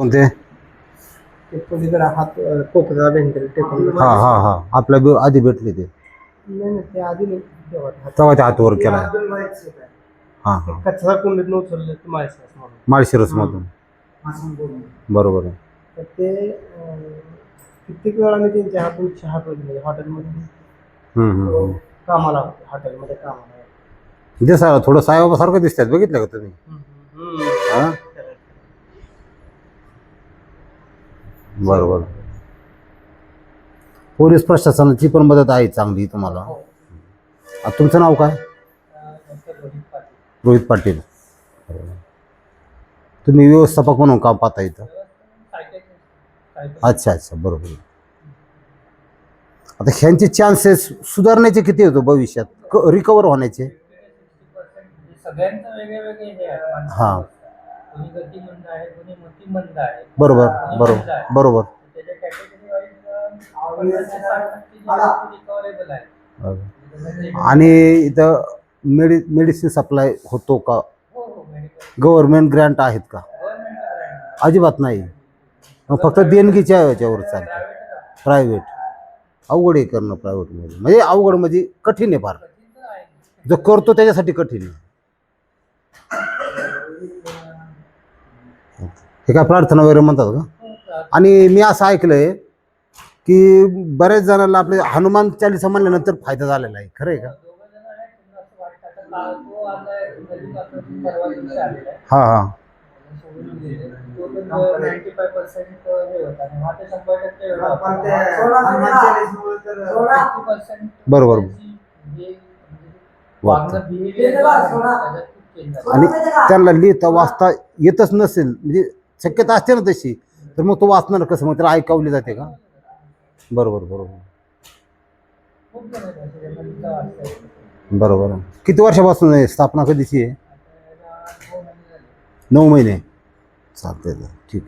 कोणते? ते पलीकडे हात अं, कोपऱ्याला भेंडीला टेकून हा हा हा. आपल्या बी- आधी भेटले ते. नाही नाही ते आधी नाही. तेव्हा हात तेव्हा त्या हातवर केला. हा हा. कचरा कुंडीत उचलले ते माळशिरस म्हणून. माळशिरस मधून. बरोबर आहे. तर ते अं, कित्येक वेळा मी त्यांच्या हातून चहा पिली म्हणजे हॉटेलमध्ये हम्म, हम्म, हम्म. कामाला होते. हॉटेलमध्ये कामाला होते. दिसायला थोडं साईबाबा सारखं दिसतात. बघितलं का तुम्ही? हम्म. हा? बरोबर. पोलीस प्रशासनाची पण मदत आहे चांगली तुम्हाला. आता तुमचं नाव काय? रोहित पाटील. बरोबर. तुम्ही व्यवस्थापक म्हणून काम पाहता इथं? अच्छा अच्छा बरोबर. आता ह्यांचे चान्सेस सुधारण्याचे किती होतो भविष्यात? रिकवर होण्याचे? सगळ्यांचं वेगळे वेगळे हे आहे माणसं. हा. कोणी गतिमंद आहे कोणी मतिमंद आहे. बरोबर बरोबर बरोबर त्याच्या कॅटेगरी वाईज रिकवरेबल आहे बरोबर. आणि इथं मेडि मेडिसिन सप्लाय होतो का? हो हो मेडिकल गव्हर्नमेंट ग्रँट आहेत का? गव्हर्नमेंट अजिबात नाही. मग फक्त देणगीच्या याच्यावर चालतं. प्रायव्हेट अवघड आहे करणं प्रायव्हेटमध्ये म्हणजे अवघड म्हणजे कठीण आहे फार. जो करतो त्याच्यासाठी कठीण आहे. हे काय प्रार्थना वगैरे म्हणतात का आणि मी असं ऐकलंय की बऱ्याच जणांना आपले हनुमान चालिसा म्हणल्यानंतर फायदा झालेला आहे खरं आहे का हां हां सोडून गेले. तो तर 95% होता आणि तर 100% एवढा होता. 50% बरोबर. आणि त्यांना लिहिता वाचता येतच नसेल म्हणजे शक्यता असते ना तशी. तर मग तो वाचणार कसं? मग त्याला ऐकावली जाते का? बरोबर बरोबर. बरोबर. किती वर्षापासून स्थापना कधीची आहे. नऊ महिने. चालते ठीक.